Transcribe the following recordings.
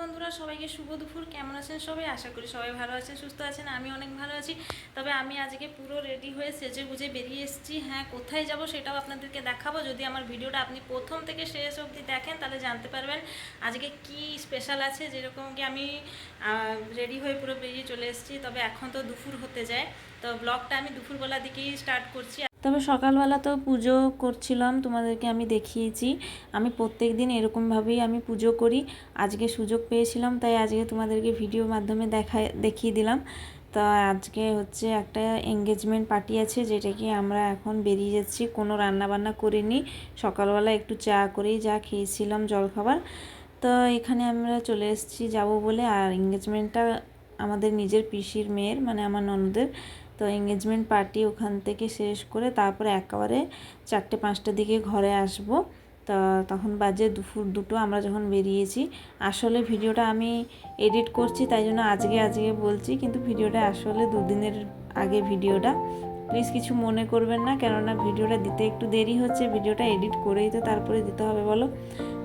বন্ধুরা, সবাইকে শুভ দুপুর। কেমন আছেন সবাই? আশা করি সবাই ভালো আছেন, সুস্থ আছেন আমি অনেক ভালো আছি। তবে আমি আজকে পুরো রেডি হয়ে সেজে গুজে বেরিয়ে এসেছি। হ্যাঁ কোথায় যাব সেটাও আপনাদেরকে দেখাবো। যদি আমার ভিডিওটা আপনি প্রথম থেকে শেষ অবধি দেখেন, তাহলে জানতে পারবেন আজকে কি স্পেশাল আছে। যেরকম কি আমি রেডি হয়ে পুরো বেরিয়ে চলে এসেছি। তবে এখন তো দুপুর হতে যায়। তো ব্লগটা আমি দুপুরবেলা দিকেই স্টার্ট করছি। তবে সকালবেলা তো পুজো করছিলাম, তোমাদেরকে আমি দেখিয়েছি। আমি প্রত্যেক দিন এরকমভাবেই আমি পুজো করি। আজকে সুযোগ পেয়েছিলাম, তাই আজকে তোমাদেরকে ভিডিওর মাধ্যমে দেখা দেখিয়ে দিলাম। তা আজকে হচ্ছে একটা এঙ্গেজমেন্ট পার্টি আছে, যেটাকে আমরা এখন বেরিয়ে যাচ্ছি। কোনো রান্নাবান্না করিনি, সকালবেলা একটু চা করেই যা খেয়েছিলাম জলখাবার তো এখানে আমরা চলে এসেছি, যাব বলে। আর এঙ্গেজমেন্টটা আমাদের নিজের পিসির মেয়ের মানে আমার ননদের। তো এঙ্গেজমেন্ট পার্টি ওখান থেকে শেষ করে তারপরে একেবারে চারটে পাঁচটার দিকে ঘরে আসব। তা তখন বাজে দুপুর দুটো আমরা যখন বেরিয়েছি, আসলে ভিডিওটা আমি এডিট করছি, তাই জন্য আজকে আজকে বলছি, কিন্তু ভিডিওটা আসলে দুদিনের আগে ভিডিওটা। প্লিজ কিছু মনে করবেন না, কেননা ভিডিওটা দিতে একটু দেরি হচ্ছে, ভিডিওটা এডিট করেই তো তারপরে দিতে হবে বলো।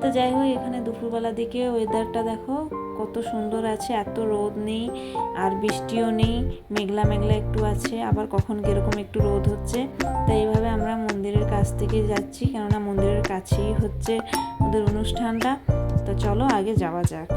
তো যাই হোক, এখানে দুপুরবেলা দিকে ওয়েদারটা দেখো কত সুন্দর আছে, এত রোদ নেই আর বৃষ্টিও নেই, মেঘলা মেঘলা একটু আছে, আবার কখন কীরকম একটু রোদ হচ্ছে। তাই এইভাবে আমরা মন্দিরের কাছ থেকে যাচ্ছি, কেননা মন্দিরের কাছেই হচ্ছে ওদের অনুষ্ঠানটা। তো চলো আগে যাওয়া যাক।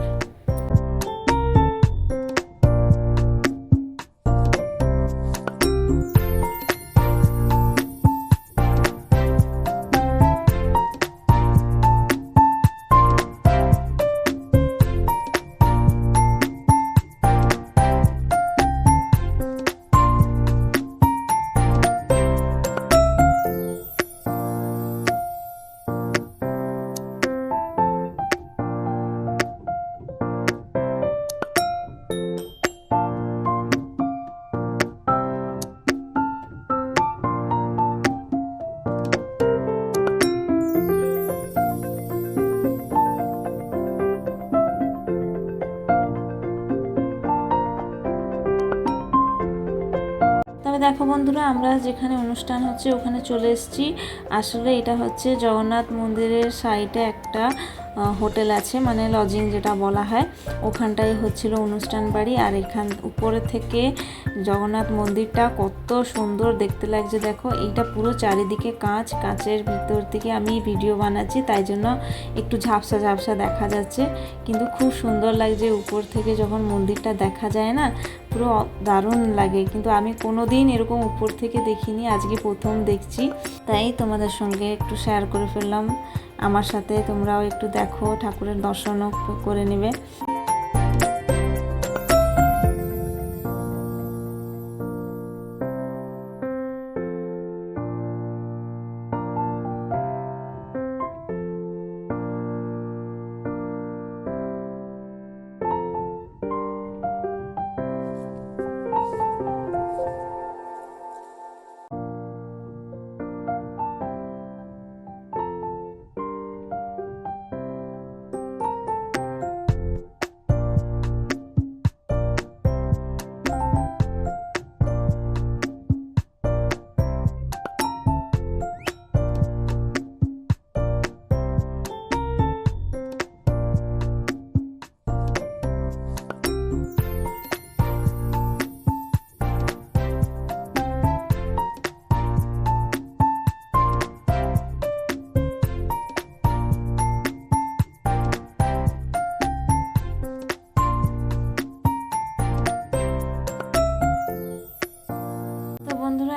দেখো বন্ধুরা, আমরা যেখানে অনুষ্ঠান হচ্ছে ওখানে চলে এসেছি। আসলে এটা হচ্ছে জগন্নাথ মন্দিরের সাইডে একটা হোটেল আছে মানে লজিং যেটা বলা হয়। ওখানটাই হচ্ছিল অনুষ্ঠান বাড়ি, আর এখান উপরে থেকে জগন্নাথ মন্দিরটা কত সুন্দর দেখতে লাগছে, দেখো। এইটা পুরো চারিদিকে কাঁচ, কাঁচের ভিতর থেকে আমি ভিডিও বানাচ্ছি, তাই জন্য একটু ঝাপসা ঝাপসা দেখা যাচ্ছে। কিন্তু খুব সুন্দর লাগছে, উপর থেকে যখন মন্দিরটা দেখা যায় না, পুরো দারুণ লাগে। কিন্তু আমি কোনো দিন এরকম উপর থেকে দেখিনি, আজকে প্রথম দেখছি। তাই তোমাদের সঙ্গে একটু শেয়ার করে ফেললাম। আমার সাথে তোমরাও একটু দেখো ঠাকুরের দর্শনও করে নেবে।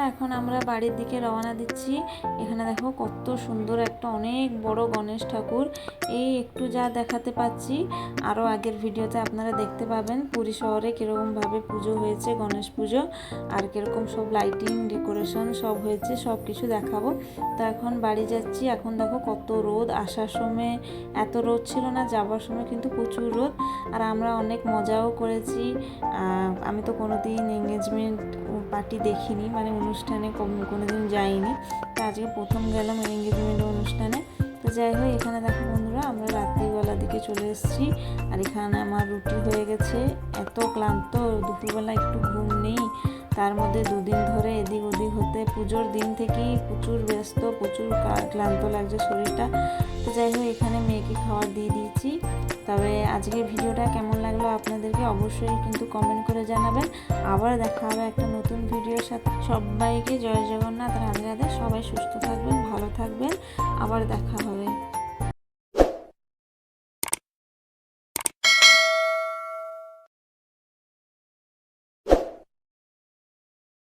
এখন আমরা বাড়ির দিকে রওনা দিচ্ছি। এখানে দেখো কত সুন্দর একটা অনেক বড় গণেশ ঠাকুর। এই একটু যা দেখাতে পাচ্ছি আরও আগের ভিডিওতে আপনারা দেখতে পাবেন পুরী শহরে কীরকমভাবে পুজো হয়েছে, গণেশ পুজো, আর কীরকম সব লাইটিং ডেকোরেশন সব হয়েছে সব কিছু দেখাবো। তো এখন বাড়ি যাচ্ছি, এখন দেখো কত রোদ, আসার সময় এত রোদ ছিল না যাবার সময় কিন্তু প্রচুর রোদ। আর আমরা অনেক মজাও করেছি। আমি তো কোনোদিন এঙ্গেজমেন্ট পার্টি দেখিনি মানে অনুষ্ঠানে কোনো দিন যাইনি। তো আজকে প্রথম গেলাম এঙ্গেজমেন্ট অনুষ্ঠানে। তো যাই হোক, এখানে দেখো বন্ধুরা, আমরা রাত্রিবেলার দিকে চলে এসেছি। আর এখানে আমার রুটি হয়ে গেছে। এত ক্লান্ত, দুপুরবেলা একটু ঘুম নেই। তার মধ্যে দুদিন ধরে এদিক ওদিক হতে, পুজোর দিন থেকেই প্রচুর ব্যস্ত, প্রচুর ক্লান্ত লাগছে শরীরটা। তো যাই হোক, এখানে মেয়েকে খাবার দিয়ে দিয়েছি। তবে আজকের ভিডিওটা কেমন লাগল আপনাদেরকে অবশ্যই কিন্তু কমেন্ট করে জানাবেন। আবার দেখা হবে একটা নতুন ভিডিওর সাথে। সবাইকে জয় জগন্নাথ, রাধে রাধে। সবাই সুস্থ থাকবেন, ভালো থাকবেন। আবার দেখা হবে।